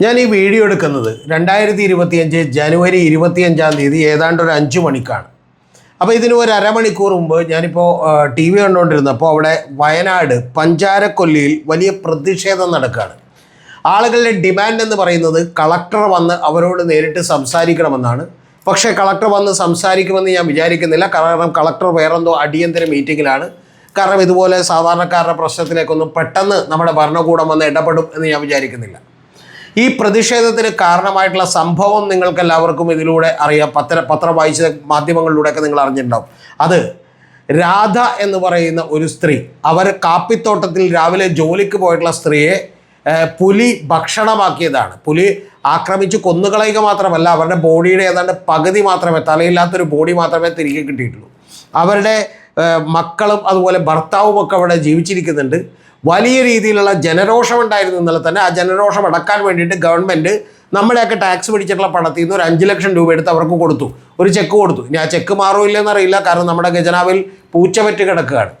ഞാൻ ഈ വീഡിയോ എടുക്കുന്നത് രണ്ടായിരത്തി ഇരുപത്തിയഞ്ച് ജനുവരി ഇരുപത്തിയഞ്ചാം തീയതി ഏതാണ്ട് ഒരു അഞ്ച് മണിക്കാണ്. അപ്പോൾ ഇതിന് ഒരു അരമണിക്കൂർ മുമ്പ് ഞാനിപ്പോൾ ടി വി കണ്ടുകൊണ്ടിരുന്നപ്പോൾ അവിടെ വയനാട് പഞ്ചാരക്കൊല്ലിയിൽ വലിയ പ്രതിഷേധം നടക്കുകയാണ്. ആളുകളുടെ ഡിമാൻഡ് എന്ന് പറയുന്നത് കളക്ടർ വന്ന് അവരോട് നേരിട്ട് സംസാരിക്കണമെന്നാണ്. പക്ഷേ കളക്ടർ വന്ന് സംസാരിക്കുമെന്ന് ഞാൻ വിചാരിക്കുന്നില്ല. കാരണം കളക്ടർ വേറെന്തോ അടിയന്തര മീറ്റിങ്ങിലാണ് കാരണം ഇതുപോലെ സാധാരണക്കാരുടെ പ്രശ്നത്തിലേക്കൊന്നും പെട്ടെന്ന് നമ്മുടെ ഭരണകൂടം വന്ന് ഇടപെടും എന്ന് ഞാൻ വിചാരിക്കുന്നില്ല. ഈ പ്രതിഷേധത്തിന് കാരണമായിട്ടുള്ള സംഭവം നിങ്ങൾക്ക് എല്ലാവർക്കും ഇതിലൂടെ അറിയാം. പത്ര പത്രം വായിച്ച മാധ്യമങ്ങളിലൂടെയൊക്കെ നിങ്ങൾ അറിഞ്ഞിട്ടുണ്ടാവും. അത് രാധ എന്ന് പറയുന്ന ഒരു സ്ത്രീ അവർ കാപ്പിത്തോട്ടത്തിൽ രാവിലെ ജോലിക്ക് പോയിട്ടുള്ള സ്ത്രീയെ പുലി ഭക്ഷണമാക്കിയതാണ്. പുലി ആക്രമിച്ച് കൊന്നുകളയുക മാത്രമല്ല അവരുടെ ബോഡിയുടെ ഏതാണ്ട് പകുതി മാത്രമേ തലയില്ലാത്തൊരു ബോഡി മാത്രമേ തിരികെ കിട്ടിയിട്ടുള്ളൂ. അവരുടെ മക്കളും അതുപോലെ ഭർത്താവും ഒക്കെ അവിടെ ജീവിച്ചിരിക്കുന്നുണ്ട്. വലിയ രീതിയിലുള്ള ജനരോഷം ഉണ്ടായിരുന്നു എന്നുള്ള തന്നെ. ആ ജനരോഷം അടക്കാൻ വേണ്ടിയിട്ട് ഗവൺമെന്റ് നമ്മുടെയൊക്കെ ടാക്സ് പിടിച്ചിട്ടുള്ള പണത്തിൽ നിന്ന് ഒരു അഞ്ച് ലക്ഷം രൂപ എടുത്ത് അവർക്ക് കൊടുത്തു. ഒരു ചെക്ക് കൊടുത്തു. ഇനി ആ ചെക്ക് മാറുമില്ലെന്ന് അറിയില്ല. കാരണം നമ്മുടെ ഖജനാവിൽ പൂച്ചപറ്റ് കിടക്കുകയാണ്.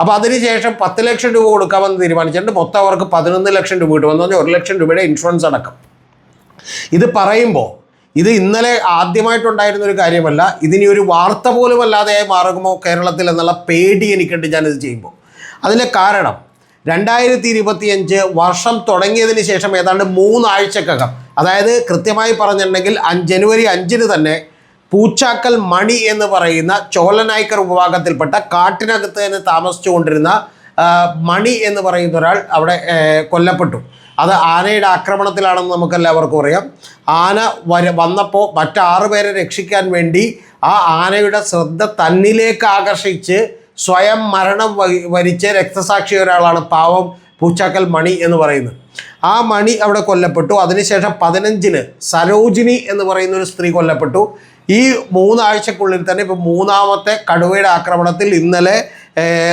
അപ്പോൾ അതിനുശേഷം പത്ത് ലക്ഷം രൂപ കൊടുക്കാമെന്ന് തീരുമാനിച്ചിട്ടുണ്ട്. മൊത്തം അവർക്ക് പതിനൊന്ന് ലക്ഷം രൂപ കിട്ടുമെന്ന് പറഞ്ഞാൽ ഒരു ലക്ഷം രൂപയുടെ ഇൻഷുറൻസ് അടക്കം. ഇത് പറയുമ്പോൾ ഇത് ഇന്നലെ ആദ്യമായിട്ടുണ്ടായിരുന്ന ഒരു കാര്യമല്ല. ഇതിനി ഒരു വാർത്ത പോലും അല്ലാതെ മാറുമോ കേരളത്തിൽ എന്നുള്ള പേടി എനിക്കുണ്ട് ഞാനിത് ചെയ്യുമ്പോൾ അതിന്റെ കാരണം രണ്ടായിരത്തി ഇരുപത്തിയഞ്ച് വർഷം തുടങ്ങിയതിന് ശേഷം ഏതാണ്ട് മൂന്നാഴ്ചക്കകം. അതായത് കൃത്യമായി പറഞ്ഞിട്ടുണ്ടെങ്കിൽ അഞ്ച് ജനുവരി അഞ്ചിന് തന്നെ പൂച്ചാക്കൽ മണി എന്ന് പറയുന്ന ചോലനായ്ക്കർ വിഭാഗത്തിൽപ്പെട്ട കാട്ടിനകത്ത് തന്നെ താമസിച്ചുകൊണ്ടിരുന്ന മണി എന്ന് പറയുന്ന ഒരാൾ അവിടെ കൊല്ലപ്പെട്ടു. അത് ആനയുടെ ആക്രമണത്തിലാണെന്ന് നമുക്കെല്ലാവർക്കും അറിയാം. ആന വര വന്നപ്പോൾ മറ്റാറ് പേരെ രക്ഷിക്കാൻ വേണ്ടി ആ ആനയുടെ ശ്രദ്ധ തന്നിലേക്ക് ആകർഷിച്ച് സ്വയം മരണം വരി- വരിച്ച രക്തസാക്ഷി ഒരാളാണ് പാവം പൂച്ചാക്കൽ മണി എന്ന് പറയുന്നത്. ആ മണി അവിടെ കൊല്ലപ്പെട്ടു. അതിനുശേഷം പതിനഞ്ചിന് സരോജിനി എന്ന് പറയുന്ന ഒരു സ്ത്രീ കൊല്ലപ്പെട്ടു. ഈ മൂന്നാഴ്ചക്കുള്ളിൽ തന്നെ ഇപ്പോൾ മൂന്നാമത്തെ കടുവയുടെ ആക്രമണത്തിൽ ഇന്നലെ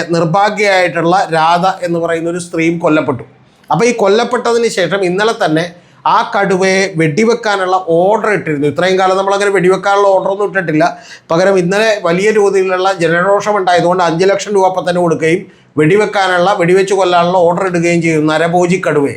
നിർഭാഗ്യയായിട്ടുള്ള രാധ എന്ന് പറയുന്ന ഒരു സ്ത്രീയും കൊല്ലപ്പെട്ടു. അപ്പോൾ ഈ കൊല്ലപ്പെട്ടതിന് ശേഷം ഇന്നലെ തന്നെ ആ കടുവയെ വെടിവെക്കാനുള്ള ഓർഡർ ഇട്ടിരുന്നു. ഇത്രയും കാലം നമ്മൾ അങ്ങനെ വെടിവെക്കാനുള്ള ഓർഡർ ഒന്നും ഇട്ടിട്ടില്ല. പകരം ഇന്നലെ വലിയ രീതിയിലുള്ള ജനരോഷം ഉണ്ടായതുകൊണ്ട് അഞ്ച് ലക്ഷം രൂപ അപ്പം തന്നെ കൊടുക്കുകയും വെടിവെക്കാനുള്ള വെടിവെച്ച് കൊല്ലാനുള്ള ഓർഡർ ഇടുകയും ചെയ്തു നരഭോജി കടുവയെ.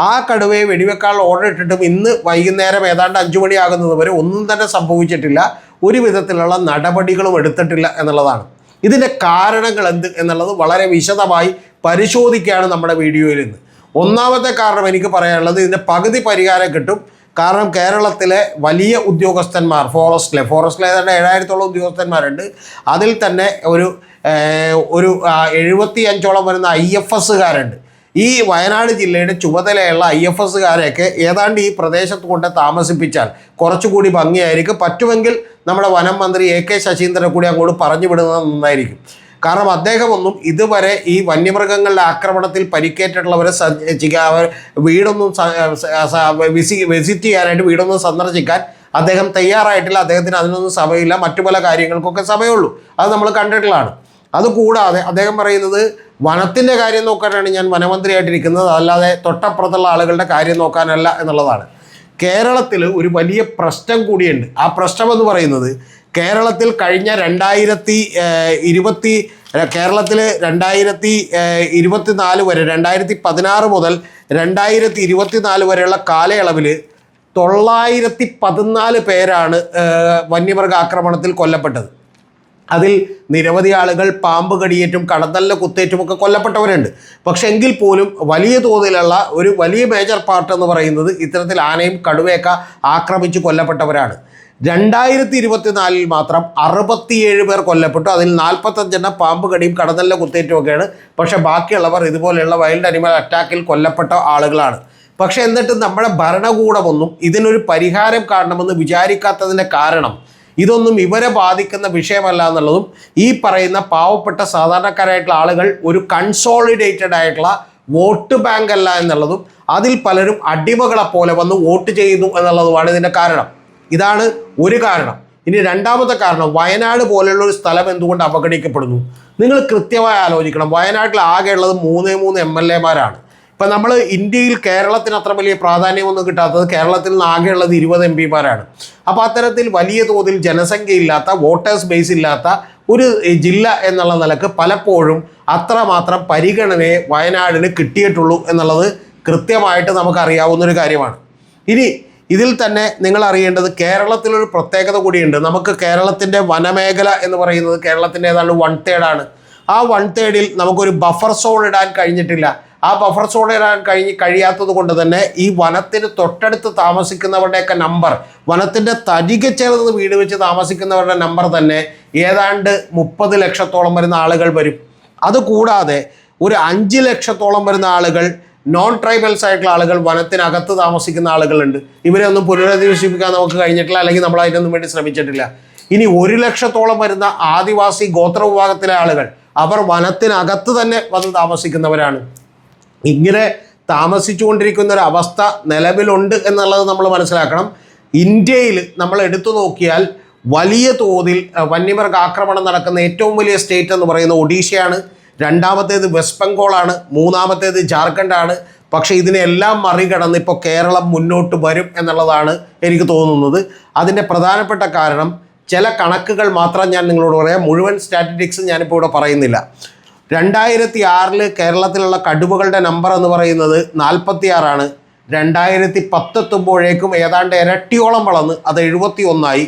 ആ കടുവയെ വെടിവെക്കാനുള്ള ഓർഡർ ഇട്ടിട്ടും ഇന്ന് വൈകുന്നേരം ഏതാണ്ട് അഞ്ചു മണിയാകുന്നത് വരെ ഒന്നും തന്നെ സംഭവിച്ചിട്ടില്ല. ഒരു വിധത്തിലുള്ള നടപടികളും എടുത്തിട്ടില്ല എന്നുള്ളതാണ്. ഇതിന്റെ കാരണങ്ങൾ എന്ത് എന്നുള്ളത് വളരെ വിശദമായി പരിശോധിക്കുകയാണ് നമ്മുടെ വീഡിയോയിൽ ഇന്ന്. ഒന്നാമത്തെ കാരണം എനിക്ക് പറയാനുള്ളത് ഇതിന്റെ പകുതി പരിഹാരം കിട്ടും. കാരണം കേരളത്തിലെ വലിയ ഉദ്യോഗസ്ഥന്മാർ ഫോറസ്റ്റിലെ ഫോറസ്റ്റിലെ ഏതാണ്ട് ഏഴായിരത്തോളം ഉദ്യോഗസ്ഥന്മാരുണ്ട്. അതിൽ തന്നെ ഒരു ഒരു എഴുപത്തി അഞ്ചോളം വരുന്ന ഐ എഫ് എസ്സുകാരുണ്ട്. ഈ വയനാട് ജില്ലയുടെ ചുമതലയുള്ള ഐ എഫ് എസ്സുകാരെയൊക്കെ ഏതാണ്ട് ഈ പ്രദേശത്ത് കൊണ്ട് താമസിപ്പിച്ചാൽ കുറച്ചുകൂടി ഭംഗിയായിരിക്കും. പറ്റുമെങ്കിൽ നമ്മുടെ വനം മന്ത്രി എ കെ ശശീന്ദ്രനെ കൂടി അങ്ങോട്ട് പറഞ്ഞു വിടുന്നത് നന്നായിരിക്കും. കാരണം അദ്ദേഹമൊന്നും ഇതുവരെ ഈ വന്യമൃഗങ്ങളുടെ ആക്രമണത്തിൽ പരിക്കേറ്റിട്ടുള്ളവരെ അവർ വീടൊന്നും വിസി വിസിറ്റ് ചെയ്യാനായിട്ട് വീടൊന്നും സന്ദർശിക്കാൻ അദ്ദേഹം തയ്യാറായിട്ടില്ല. അദ്ദേഹത്തിന് അതിനൊന്നും സമയമില്ല. മറ്റു പല കാര്യങ്ങൾക്കൊക്കെ സമയമുള്ളൂ. അത് നമ്മൾ കണ്ടിട്ടുള്ളതാണ്. അതുകൂടാതെ അദ്ദേഹം പറയുന്നത് വനത്തിന്റെ കാര്യം നോക്കാനാണ് ഞാൻ വനമന്ത്രിയായിട്ടിരിക്കുന്നത്. അല്ലാതെ തൊട്ടപ്പുറത്തുള്ള ആളുകളുടെ കാര്യം നോക്കാനല്ല എന്നുള്ളതാണ്. കേരളത്തിൽ ഒരു വലിയ പ്രശ്നം കൂടിയുണ്ട്. ആ പ്രശ്നം എന്ന് പറയുന്നത് കേരളത്തിൽ കഴിഞ്ഞ രണ്ടായിരത്തി ഇരുപത്തി കേരളത്തിൽ രണ്ടായിരത്തി ഇരുപത്തിനാല് വരെ രണ്ടായിരത്തി പതിനാറ് മുതൽ രണ്ടായിരത്തി ഇരുപത്തിനാല് വരെയുള്ള കാലയളവിൽ തൊള്ളായിരത്തി പതിനാല് പേരാണ് വന്യമൃഗ ആക്രമണത്തിൽ കൊല്ലപ്പെട്ടത്. അതിൽ നിരവധി ആളുകൾ പാമ്പ് കടിയേറ്റും കടത്തലിന് കുത്തേറ്റുമൊക്കെ കൊല്ലപ്പെട്ടവരുണ്ട്. പക്ഷെ എങ്കിൽ പോലും വലിയ തോതിലുള്ള ഒരു വലിയ മേജർ പാർട്ട് എന്ന് പറയുന്നത് ഇത്തരത്തിൽ ആനയും കടുവയൊക്കെ ആക്രമിച്ച് കൊല്ലപ്പെട്ടവരാണ്. രണ്ടായിരത്തി ഇരുപത്തിനാലിൽ മാത്രം അറുപത്തിയേഴ് പേർ കൊല്ലപ്പെട്ടു. അതിൽ നാൽപ്പത്തഞ്ചെണ്ണം പാമ്പ് കടിയും കടന്നല്ല കുത്തേറ്റുമൊക്കെയാണ് പക്ഷെ ബാക്കിയുള്ളവർ ഇതുപോലെയുള്ള വൈൽഡ് അനിമൽ അറ്റാക്കിൽ കൊല്ലപ്പെട്ട ആളുകളാണ്. പക്ഷെ എന്നിട്ട് നമ്മുടെ ഭരണകൂടമൊന്നും ഇതിനൊരു പരിഹാരം കാണണമെന്ന് വിചാരിക്കാത്തതിന്റെ കാരണം ഇതൊന്നും ഇവരെ ബാധിക്കുന്ന വിഷയമല്ല എന്നുള്ളതും ഈ പറയുന്ന പാവപ്പെട്ട സാധാരണക്കാരായിട്ടുള്ള ആളുകൾ ഒരു കൺസോളിഡേറ്റഡ് ആയിട്ടുള്ള വോട്ട് ബാങ്ക് അല്ല എന്നുള്ളതും അതിൽ പലരും അടിമകളെ പോലെ വന്ന് വോട്ട് ചെയ്യുന്നു എന്നുള്ളതുമാണ് ഇതിന്റെ കാരണം. ഇതാണ് ഒരു കാരണം. ഇനി രണ്ടാമത്തെ കാരണം വയനാട് പോലെയുള്ള ഒരു സ്ഥലം എന്തുകൊണ്ട് അവഗണിക്കപ്പെടുന്നു? നിങ്ങൾ കൃത്യമായി ആലോചിക്കണം. വയനാട്ടിൽ ആകെയുള്ളത് മൂന്നേ മൂന്ന് എം എൽ എമാരാണ്. ഇപ്പം നമ്മൾ ഇന്ത്യയിൽ കേരളത്തിന് അത്ര വലിയ പ്രാധാന്യമൊന്നും കിട്ടാത്തത് കേരളത്തിൽ നിന്ന് ഉള്ളത് ഇരുപത് എം പിമാരാണ്. അപ്പോൾ അത്തരത്തിൽ വലിയ തോതിൽ ജനസംഖ്യയില്ലാത്ത വോട്ടേഴ്സ് ബേസ് ഇല്ലാത്ത ഒരു ജില്ല എന്നുള്ള നിലയ്ക്ക് പലപ്പോഴും അത്രമാത്രം പരിഗണനയെ വയനാടിന് കിട്ടിയിട്ടുള്ളൂ എന്നുള്ളത് കൃത്യമായിട്ട് നമുക്കറിയാവുന്നൊരു കാര്യമാണ്. ഇനി ഇതിൽ തന്നെ നിങ്ങൾ അറിയേണ്ടത് കേരളത്തിലൊരു പ്രത്യേകത കൂടിയുണ്ട്. നമുക്ക് കേരളത്തിന്റെ വനമേഖല എന്ന് പറയുന്നത് കേരളത്തിന്റെ ഏതാണ്ട് വൺ തേർഡാണ് ആ വൺ തേർഡിൽ നമുക്കൊരു ബഫർ സോൺ ഇടാൻ കഴിഞ്ഞിട്ടില്ല. ആ ബഫർ സോൺ ഇടാൻ കഴിഞ്ഞ് കഴിയാത്തത് കൊണ്ട് തന്നെ ഈ വനത്തിന് തൊട്ടടുത്ത് താമസിക്കുന്നവരുടെയൊക്കെ നമ്പർ വനത്തിന്റെ തരികെ ചേർന്ന് വീട് വെച്ച് താമസിക്കുന്നവരുടെ നമ്പർ തന്നെ ഏതാണ്ട് മുപ്പത് ലക്ഷത്തോളം വരുന്ന ആളുകൾ വരും. അതുകൂടാതെ ഒരു അഞ്ച് ലക്ഷത്തോളം വരുന്ന ആളുകൾ നോൺ ട്രൈബൽസ് ആയിട്ടുള്ള ആളുകൾ വനത്തിനകത്ത് താമസിക്കുന്ന ആളുകളുണ്ട്. ഇവരെ ഒന്നും പുനരധിവസിപ്പിക്കാൻ നമുക്ക് കഴിഞ്ഞിട്ടില്ല അല്ലെങ്കിൽ നമ്മൾ അതിനൊന്നും വേണ്ടി ശ്രമിച്ചിട്ടില്ല. ഇനി ഒരു ലക്ഷത്തോളം വരുന്ന ആദിവാസി ഗോത്ര വിഭാഗത്തിലെ ആളുകൾ അവർ വനത്തിനകത്ത് തന്നെ വന്ന് താമസിക്കുന്നവരാണ്. ഇങ്ങനെ താമസിച്ചുകൊണ്ടിരിക്കുന്ന ഒരു അവസ്ഥ നിലവിലുണ്ട് എന്നുള്ളത് നമ്മൾ മനസ്സിലാക്കണം. ഇന്ത്യയിൽ നമ്മൾ എടുത്തു നോക്കിയാൽ വലിയ തോതിൽ വന്യമൃഗ ആക്രമണം നടക്കുന്ന ഏറ്റവും വലിയ സ്റ്റേറ്റ് എന്ന് പറയുന്നത് ഒഡീഷയാണ്. രണ്ടാമത്തേത് വെസ്റ്റ് ബംഗാളാണ് മൂന്നാമത്തേത് ജാർഖണ്ഡാണ്. പക്ഷേ ഇതിനെല്ലാം മറികടന്ന് ഇപ്പോൾ കേരളം മുന്നോട്ട് വരും എന്നുള്ളതാണ് എനിക്ക് തോന്നുന്നത്. അതിന്റെ പ്രധാനപ്പെട്ട കാരണം ചില കണക്കുകൾ മാത്രം ഞാൻ നിങ്ങളോട് പറയാം. മുഴുവൻ സ്റ്റാറ്റിസ്റ്റിക്സ് ഞാനിപ്പോൾ ഇവിടെ പറയുന്നില്ല. രണ്ടായിരത്തി ആറിൽ കേരളത്തിലുള്ള കടുവകളുടെ നമ്പർ എന്ന് പറയുന്നത് നാൽപ്പത്തി ആറാണ് രണ്ടായിരത്തി പത്തെത്തുമ്പോഴേക്കും ഏതാണ്ട് ഇരട്ടിയോളം വളർന്ന് അത് എഴുപത്തി ഒന്നായി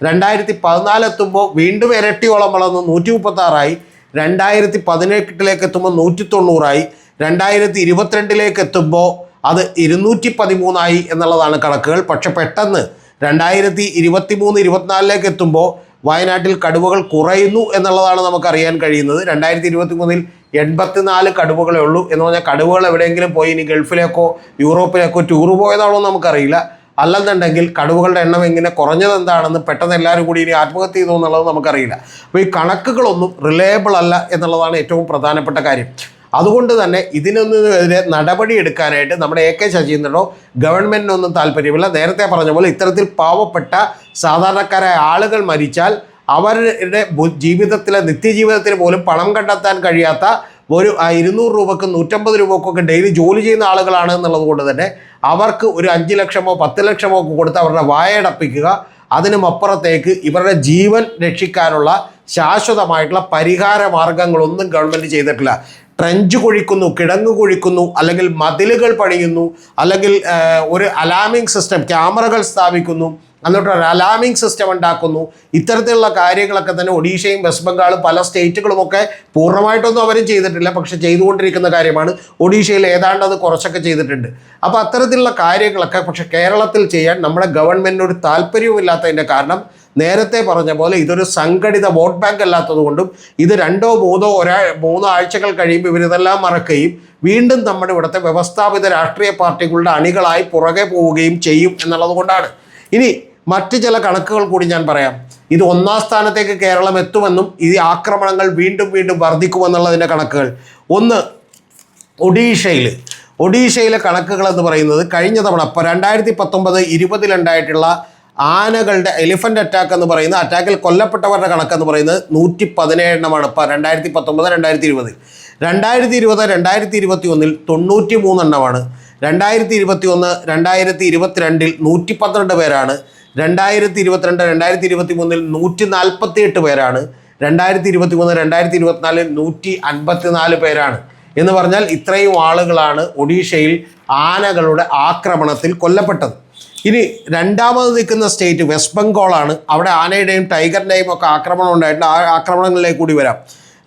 രണ്ടായിരത്തി പതിനാലെത്തുമ്പോൾ വീണ്ടും ഇരട്ടിയോളം വളർന്ന് നൂറ്റി മുപ്പത്താറായി രണ്ടായിരത്തി പതിനെട്ടിലേക്ക് എത്തുമ്പോൾ നൂറ്റി തൊണ്ണൂറായി രണ്ടായിരത്തി ഇരുപത്തിരണ്ടിലേക്ക് എത്തുമ്പോൾ അത് ഇരുന്നൂറ്റി പതിമൂന്നായി എന്നുള്ളതാണ് കണക്കുകൾ. പക്ഷെ പെട്ടെന്ന് രണ്ടായിരത്തി ഇരുപത്തി മൂന്ന് ഇരുപത്തിനാലിലേക്ക് എത്തുമ്പോൾ വയനാട്ടിൽ കടുവകൾ കുറയുന്നു എന്നുള്ളതാണ് നമുക്കറിയാൻ കഴിയുന്നത്. രണ്ടായിരത്തി ഇരുപത്തി മൂന്നിൽ എൺപത്തിനാല് കടുവകളേ ഉള്ളൂ എന്ന് പറഞ്ഞാൽ കടുവകൾ എവിടെയെങ്കിലും പോയി ഇനി ഗൾഫിലേക്കോ യൂറോപ്പിലേക്കോ ടൂർ പോയതാണോ നമുക്കറിയില്ല. അല്ലെന്നുണ്ടെങ്കിൽ കടുവകളുടെ എണ്ണം എങ്ങനെ കുറഞ്ഞത് എന്താണെന്ന് പെട്ടെന്ന് എല്ലാവരും കൂടി ഇനി ആത്മഹത്യ ചെയ്തു എന്നുള്ളത് നമുക്കറിയില്ല. അപ്പോൾ ഈ കണക്കുകളൊന്നും റിലയബിൾ അല്ല എന്നുള്ളതാണ് ഏറ്റവും പ്രധാനപ്പെട്ട കാര്യം. അതുകൊണ്ട് തന്നെ ഇതിനൊന്നിനെതിരെ നടപടി എടുക്കാനായിട്ട് നമ്മുടെ എ കെ ശശീന്ദ്രനോ ഗവൺമെന്റിനൊന്നും താല്പര്യമില്ല. നേരത്തെ പറഞ്ഞ പോലെ ഇത്തരത്തിൽ പാവപ്പെട്ട സാധാരണക്കാരായ ആളുകൾ മരിച്ചാൽ അവരുടെ ജീവിതത്തിലെ നിത്യജീവിതത്തിന് പോലും പണം കണ്ടെത്താൻ കഴിയാത്ത ഒരു ഇരുന്നൂറ് രൂപക്കും നൂറ്റമ്പത് ഒക്കെ ഡെയിലി ജോലി ചെയ്യുന്ന ആളുകളാണ് എന്നുള്ളത് കൊണ്ട് തന്നെ അവർക്ക് ഒരു അഞ്ച് ലക്ഷമോ പത്ത് ലക്ഷമോ ഒക്കെ കൊടുത്ത് അവരുടെ വായടപ്പിക്കുക. അതിനും അപ്പുറത്തേക്ക് ഇവരുടെ ജീവൻ രക്ഷിക്കാനുള്ള ശാശ്വതമായിട്ടുള്ള പരിഹാര മാർഗങ്ങളൊന്നും ഗവൺമെന്റ് ചെയ്തിട്ടില്ല. ട്രെഞ്ച് കുഴിക്കുന്നു കിടങ്ങ് കുഴിക്കുന്നു അല്ലെങ്കിൽ മതിലുകൾ പണിയുന്നു അല്ലെങ്കിൽ ഒരു അലാമിംഗ് സിസ്റ്റം ക്യാമറകൾ സ്ഥാപിക്കുന്നു. എന്നിട്ട് ഒരു അലാമിംഗ് സിസ്റ്റം ഉണ്ടാക്കുന്നു. ഇത്തരത്തിലുള്ള കാര്യങ്ങളൊക്കെ തന്നെ ഒഡീഷയും വെസ്റ്റ് ബംഗാളും പല സ്റ്റേറ്റുകളുമൊക്കെ പൂർണമായിട്ടൊന്നും അവരും ചെയ്തിട്ടില്ല. പക്ഷെ ചെയ്തുകൊണ്ടിരിക്കുന്ന കാര്യമാണ് ഒഡീഷയിൽ ഏതാണ്ട് അത് കുറച്ചൊക്കെ ചെയ്തിട്ടുണ്ട്. അപ്പോൾ അത്തരത്തിലുള്ള കാര്യങ്ങളൊക്കെ പക്ഷെ കേരളത്തിൽ ചെയ്യാൻ നമ്മുടെ ഗവൺമെന്റിനൊരു താല്പര്യവുമില്ലാത്തതിന്റെ കാരണം നേരത്തെ പറഞ്ഞ പോലെ ഇതൊരു സംഘടിത വോട്ട് ബാങ്ക് അല്ലാത്തതുകൊണ്ടും ഇത് രണ്ടോ മൂന്നോ ഒരാ മൂന്നോ ആഴ്ചകൾ കഴിയുമ്പോൾ ഇവരിതെല്ലാം മറക്കുകയും വീണ്ടും നമ്മുടെ ഇവിടുത്തെ വ്യവസ്ഥാപിത രാഷ്ട്രീയ പാർട്ടികളുടെ അണികളായി പുറകെ പോവുകയും ചെയ്യും എന്നുള്ളത് കൊണ്ടാണ്. ഇനി മറ്റ് ചില കണക്കുകൾ കൂടി ഞാൻ പറയാം. ഇത് ഒന്നാം സ്ഥാനത്തേക്ക് കേരളം എത്തുമെന്നും ഈ ആക്രമണങ്ങൾ വീണ്ടും വീണ്ടും വർദ്ധിക്കുമെന്നുള്ളതിന്റെ കണക്കുകൾ. ഒന്ന് ഒഡീഷയിൽ. ഒഡീഷയിലെ കണക്കുകൾ എന്ന് പറയുന്നത് കഴിഞ്ഞ തവണ ഇപ്പോൾ രണ്ടായിരത്തി പത്തൊമ്പത് ഇരുപതിലുണ്ടായിട്ടുള്ള ആനകളുടെ എലിഫന്റ് അറ്റാക്ക് എന്ന് പറയുന്ന അറ്റാക്കിൽ കൊല്ലപ്പെട്ടവരുടെ കണക്കെന്ന് പറയുന്നത് നൂറ്റി പതിനേഴെണ്ണമാണ് ഇപ്പോൾ രണ്ടായിരത്തി പത്തൊമ്പത് രണ്ടായിരത്തി ഇരുപതിൽ രണ്ടായിരത്തി ഇരുപത് രണ്ടായിരത്തി ഇരുപത്തി ഒന്നിൽ തൊണ്ണൂറ്റി മൂന്നെണ്ണമാണ് രണ്ടായിരത്തി ഇരുപത്തി ഒന്ന് രണ്ടായിരത്തി ഇരുപത്തിരണ്ടിൽ നൂറ്റി പന്ത്രണ്ട് പേരാണ് രണ്ടായിരത്തി ഇരുപത്തിരണ്ട് രണ്ടായിരത്തി ഇരുപത്തി മൂന്നിൽ നൂറ്റി നാൽപ്പത്തി എട്ട് പേരാണ്. രണ്ടായിരത്തി ഇരുപത്തി മൂന്ന് രണ്ടായിരത്തി ഇരുപത്തിനാലിൽ നൂറ്റി അൻപത്തിനാല് പേരാണ്. എന്ന് പറഞ്ഞാൽ ഇത്രയും ആളുകളാണ് ഒഡീഷയിൽ ആനകളുടെ ആക്രമണത്തിൽ കൊല്ലപ്പെട്ടത്. ഇനി രണ്ടാമത് നിൽക്കുന്ന സ്റ്റേറ്റ് വെസ്റ്റ് ബംഗാളാണ്. അവിടെ ആനയുടെയും ടൈഗറിന്റെയും ഒക്കെ ആക്രമണം ഉണ്ടായിട്ടുണ്ട്. ആ ആക്രമണങ്ങളിലേക്ക് കൂടി വരാം.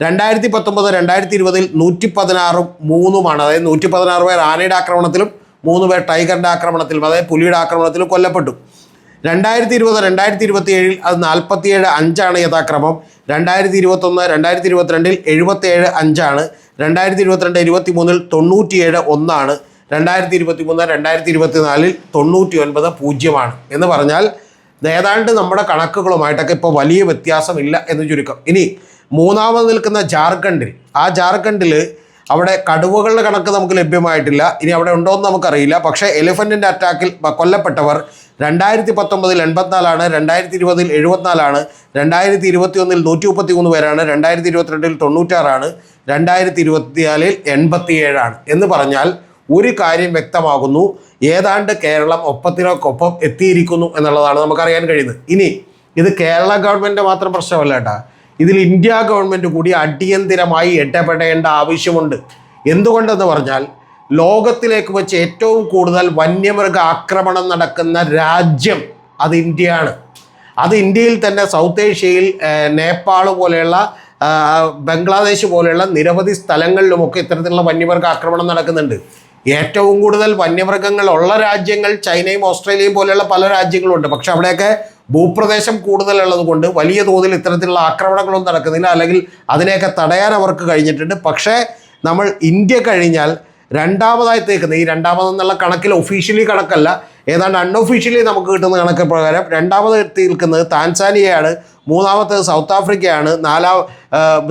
രണ്ടായിരത്തി പത്തൊമ്പത് രണ്ടായിരത്തി ഇരുപതിൽ നൂറ്റി പതിനാറും മൂന്നുമാണ്. അതായത് നൂറ്റി പതിനാറ് പേർ ആനയുടെ ആക്രമണത്തിലും മൂന്ന് പേർ ടൈഗറിന്റെ ആക്രമണത്തിലും അതായത് പുലിയുടെ ആക്രമണത്തിലും കൊല്ലപ്പെട്ടു. രണ്ടായിരത്തി ഇരുപത് രണ്ടായിരത്തി ഇരുപത്തി ഏഴിൽ അത് നാൽപ്പത്തിയേഴ് അഞ്ചാണ് യഥാക്രമം. രണ്ടായിരത്തി ഇരുപത്തൊന്ന് രണ്ടായിരത്തി ഇരുപത്തിരണ്ടിൽ എഴുപത്തേഴ് അഞ്ചാണ്. രണ്ടായിരത്തി ഇരുപത്തിരണ്ട് ഇരുപത്തി മൂന്നിൽ തൊണ്ണൂറ്റിയേഴ് ഒന്നാണ്. രണ്ടായിരത്തി ഇരുപത്തി മൂന്ന് രണ്ടായിരത്തി ഇരുപത്തി നാലിൽ തൊണ്ണൂറ്റി ഒൻപത് പൂജ്യമാണ്. എന്ന് പറഞ്ഞാൽ ഏതാണ്ട് നമ്മുടെ കണക്കുകളുമായിട്ടൊക്കെ ഇപ്പോൾ വലിയ വ്യത്യാസമില്ല എന്ന് ചുരുക്കം. ഇനി മൂന്നാമത് നിൽക്കുന്ന ജാർഖണ്ഡിൽ ആ ജാർഖണ്ഡിൽ അവിടെ കടുവകളുടെ കണക്ക് നമുക്ക് ലഭ്യമായിട്ടില്ല. ഇനി അവിടെ ഉണ്ടോ എന്ന് നമുക്കറിയില്ല. പക്ഷേ എലിഫന്റിന്റെ അറ്റാക്കിൽ കൊല്ലപ്പെട്ടവർ രണ്ടായിരത്തി പത്തൊമ്പതിൽ എൺപത്തിനാലാണ് രണ്ടായിരത്തി ഇരുപതിൽ എഴുപത്തിനാലാണ് രണ്ടായിരത്തി ഇരുപത്തി ഒന്നിൽ നൂറ്റി മുപ്പത്തി മൂന്ന് പേരാണ് രണ്ടായിരത്തി ഇരുപത്തിരണ്ടിൽ തൊണ്ണൂറ്റാറാണ് രണ്ടായിരത്തി ഇരുപത്തിനാലിൽ എൺപത്തിയേഴാണ്. എന്ന് പറഞ്ഞാൽ ഒരു കാര്യം വ്യക്തമാകുന്നു ഏതാണ്ട് കേരളം ഒപ്പത്തിനൊക്കൊപ്പം എത്തിയിരിക്കുന്നു എന്നുള്ളതാണ് നമുക്കറിയാൻ കഴിയുന്നത്. ഇനി ഇത് കേരള ഗവൺമെന്റ് മാത്രം പ്രശ്നമല്ല കേട്ടാ. ഇതിൽ ഇന്ത്യ ഗവൺമെന്റ് കൂടി അടിയന്തിരമായി ഇടപെടേണ്ട ആവശ്യമുണ്ട്. എന്തുകൊണ്ടെന്ന് പറഞ്ഞാൽ ലോകത്തിലേക്ക് വെച്ച് ഏറ്റവും കൂടുതൽ വന്യമൃഗ ആക്രമണം നടക്കുന്ന രാജ്യം അത് ഇന്ത്യയാണ്. അത് ഇന്ത്യയിൽ തന്നെ സൗത്ത് ഏഷ്യയിൽ നേപ്പാൾ പോലെയുള്ള ബംഗ്ലാദേശ് പോലെയുള്ള നിരവധി സ്ഥലങ്ങളിലുമൊക്കെ ഇത്തരത്തിലുള്ള വന്യമൃഗ ആക്രമണം നടക്കുന്നുണ്ട്. ഏറ്റവും കൂടുതൽ വന്യമൃഗങ്ങൾ ഉള്ള രാജ്യങ്ങൾ ചൈനയും ഓസ്ട്രേലിയയും പോലെയുള്ള പല രാജ്യങ്ങളുണ്ട്. പക്ഷെ അവിടെയൊക്കെ ഭൂപ്രദേശം കൂടുതലുള്ളത് കൊണ്ട് വലിയ തോതിൽ ഇത്തരത്തിലുള്ള ആക്രമണങ്ങളൊന്നും നടക്കുന്നില്ല. അല്ലെങ്കിൽ അതിനെയൊക്കെ തടയാൻ അവർക്ക് കഴിഞ്ഞിട്ടുണ്ട്. പക്ഷേ നമ്മൾ ഇന്ത്യ കഴിഞ്ഞാൽ രണ്ടാമതായി തേക്കുന്നത് ഈ രണ്ടാമതെന്നുള്ള കണക്കിൽ ഒഫീഷ്യലി കണക്കല്ല. ഏതാണ്ട് അൺഒഫീഷ്യലി നമുക്ക് കിട്ടുന്ന കണക്ക് പ്രകാരം രണ്ടാമത് എത്തി നിൽക്കുന്നത് താൻസാനിയയാണ് മൂന്നാമത്തേത് സൗത്ത് ആഫ്രിക്കയാണ് നാലാ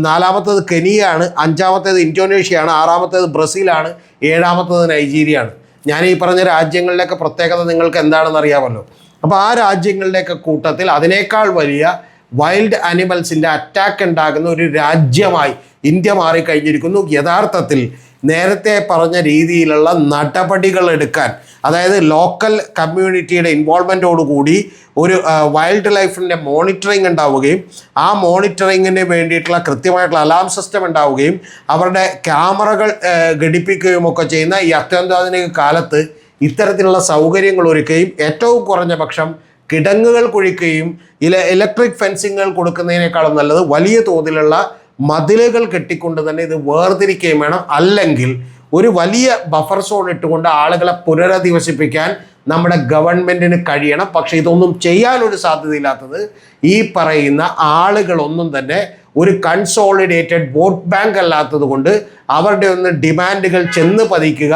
നാലാമത്തേത് കെനിയയാണ് അഞ്ചാമത്തേത് ഇന്തോനേഷ്യയാണ് ആറാമത്തേത് ബ്രസീലാണ് ഏഴാമത്തേത് നൈജീരിയയാണ് ഞാൻ ഈ പറഞ്ഞ രാജ്യങ്ങളിലൊക്കെ പ്രത്യേകത നിങ്ങൾക്ക് എന്താണെന്ന് അറിയാമല്ലോ. അപ്പോൾ ആ രാജ്യങ്ങളുടെയൊക്കെ കൂട്ടത്തിൽ അതിനേക്കാൾ വലിയ വൈൽഡ് ആനിമൽസിന്റെ അറ്റാക്ക് ഉണ്ടാകുന്ന ഒരു രാജ്യമായി ഇന്ത്യ മാറിക്കഴിഞ്ഞിരിക്കുന്നു. യഥാർത്ഥത്തിൽ നേരത്തെ പറഞ്ഞ രീതിയിലുള്ള നടപടികൾ എടുക്കാൻ അതായത് ലോക്കൽ കമ്മ്യൂണിറ്റിയുടെ ഇൻവോൾവ്മെന്റോടുകൂടി ഒരു വൈൽഡ് ലൈഫിന്റെ മോണിറ്ററിങ് ഉണ്ടാവുകയും ആ മോണിറ്ററിങ്ങിന് വേണ്ടിയിട്ടുള്ള കൃത്യമായിട്ടുള്ള അലാം സിസ്റ്റം ഉണ്ടാവുകയും അവരുടെ ക്യാമറകൾ ഘടിപ്പിക്കുകയും ഒക്കെ ചെയ്യുന്ന ഈ അത്യന്താധുനിക കാലത്ത് ഇത്തരത്തിലുള്ള സൗകര്യങ്ങൾ ഒരുക്കുകയും ഏറ്റവും കുറഞ്ഞ പക്ഷം കിടങ്ങുകൾ കുഴിക്കുകയും ഇല ഇലക്ട്രിക് ഫെൻസിങ്ങുകൾ കൊടുക്കുന്നതിനേക്കാളും നല്ലത് വലിയ തോതിലുള്ള മതിലുകൾ കെട്ടിക്കൊണ്ട് തന്നെ ഇത് വേർതിരിക്കുകയും വേണം. അല്ലെങ്കിൽ ഒരു വലിയ ബഫർ സോൺ ഇട്ടുകൊണ്ട് ആളുകളെ പുനരധിവസിപ്പിക്കാൻ നമ്മുടെ ഗവൺമെന്റിന് കഴിയണം. പക്ഷേ ഇതൊന്നും ചെയ്യാനൊരു സാധ്യതയില്ലാത്തത് ഈ പറയുന്ന ആളുകളൊന്നും തന്നെ ഒരു കൺസോളിഡേറ്റഡ് വോട്ട് ബാങ്ക് അല്ലാത്തത് കൊണ്ട് അവരുടെ ഒന്ന് ഡിമാൻഡുകൾ ചെന്ന് പതിക്കുക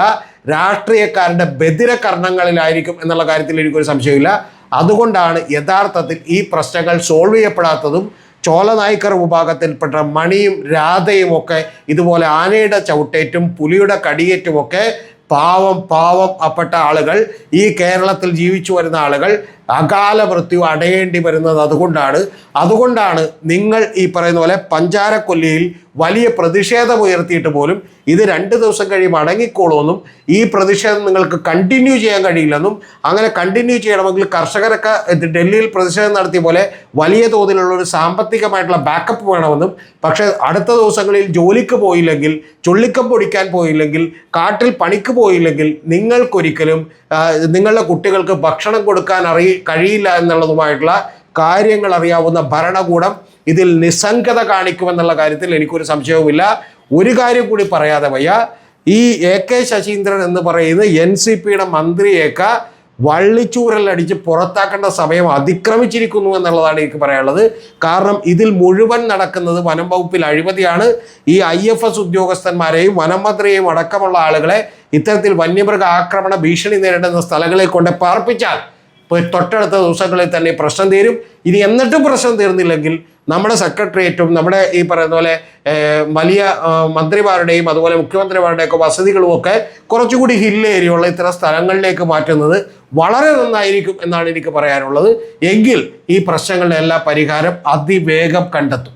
രാഷ്ട്രീയക്കാരുടെ ബദിരകർണങ്ങളിലായിരിക്കും എന്നുള്ള കാര്യത്തിൽ എനിക്കൊരു സംശയമില്ല. അതുകൊണ്ടാണ് യഥാർത്ഥത്തിൽ ഈ പ്രശ്നങ്ങൾ സോൾവ് ചെയ്യപ്പെടാത്തതും ചോല നായ്ക്കർ വിഭാഗത്തിൽപ്പെട്ട മണിയും രാധയും ഒക്കെ ഇതുപോലെ ആനയുടെ ചവിട്ടേറ്റും പുലിയുടെ കടിയേറ്റുമൊക്കെ പാവം പാവം അപ്പെട്ട ആളുകൾ ഈ കേരളത്തിൽ ജീവിച്ചു വരുന്ന ആളുകൾ അകാല മൃത്യു അടയേണ്ടി വരുന്നത് അതുകൊണ്ടാണ്. അതുകൊണ്ടാണ് നിങ്ങൾ ഈ പറയുന്ന പോലെ പഞ്ചാരക്കൊല്ലിയിൽ വലിയ പ്രതിഷേധം ഉയർത്തിയിട്ട് പോലും ഇത് രണ്ട് ദിവസം കഴിയുമ്പോൾ അടങ്ങിക്കോളുമെന്നും ഈ പ്രതിഷേധം നിങ്ങൾക്ക് കണ്ടിന്യൂ ചെയ്യാൻ കഴിയില്ലെന്നും അങ്ങനെ കണ്ടിന്യൂ ചെയ്യണമെങ്കിൽ കർഷകരൊക്കെ ഡൽഹിയിൽ പ്രതിഷേധം നടത്തിയ പോലെ വലിയ തോതിലുള്ള ഒരു സാമ്പത്തികമായിട്ടുള്ള ബാക്കപ്പ് വേണമെന്നും പക്ഷേ അടുത്ത ദിവസങ്ങളിൽ ജോലിക്ക് പോയില്ലെങ്കിൽ ചുള്ളിക്കം പൊടിക്കാൻ പോയില്ലെങ്കിൽ കാട്ടിൽ പണിക്ക് പോയില്ലെങ്കിൽ നിങ്ങൾക്കൊരിക്കലും നിങ്ങളുടെ കുട്ടികൾക്ക് ഭക്ഷണം കൊടുക്കാൻ അറിയ കഴിയില്ല എന്നുള്ളതുമായിട്ടുള്ള കാര്യങ്ങൾ അറിയാവുന്ന ഭരണകൂടം ഇതിൽ നിസ്സംഗത കാണിക്കുമെന്നുള്ള കാര്യത്തിൽ എനിക്കൊരു സംശയവുമില്ല. ഒരു കാര്യം കൂടി പറയാതെ വയ്യ. ഈ എ കെ ശശീന്ദ്രൻ എന്ന് പറയുന്ന എൻ സി പിയുടെ മന്ത്രിയൊക്കെ വള്ളിച്ചൂരലടിച്ച് പുറത്താക്കേണ്ട സമയം അതിക്രമിച്ചിരിക്കുന്നു എന്നുള്ളതാണ് എനിക്ക് പറയാനുള്ളത്. കാരണം ഇതിൽ മുഴുവൻ നടക്കുന്നത് വനം വകുപ്പിൽ അഴിമതിയാണ്. ഈ ഐ എഫ് എസ് ഉദ്യോഗസ്ഥന്മാരെയും വനം മന്ത്രിയെയും അടക്കമുള്ള ആളുകളെ ഇത്തരത്തിൽ വന്യമൃഗ ആക്രമണ ഭീഷണി നേരിടുന്ന സ്ഥലങ്ങളിൽ കൊണ്ട് പാർപ്പിച്ചാൽ തൊട്ടടുത്ത ദിവസങ്ങളിൽ തന്നെ പ്രശ്നം തീരും. ഇനി എന്നിട്ടും പ്രശ്നം തീർന്നില്ലെങ്കിൽ നമ്മുടെ സെക്രട്ടേറിയറ്റും നമ്മുടെ ഈ പറയുന്ന പോലെ വലിയ മന്ത്രിമാരുടെയും അതുപോലെ മുഖ്യമന്ത്രിമാരുടെയൊക്കെ വസതികളും ഒക്കെ കുറച്ചുകൂടി ഹിൽ ഏരിയയുള്ള ഇത്തരം സ്ഥലങ്ങളിലേക്ക് മാറ്റുന്നത് വളരെ നന്നായിരിക്കും എന്നാണ് എനിക്ക് പറയാനുള്ളത്. എങ്കിൽ ഈ പ്രശ്നങ്ങളുടെ എല്ലാ പരിഹാരം അതിവേഗം കണ്ടെത്തും.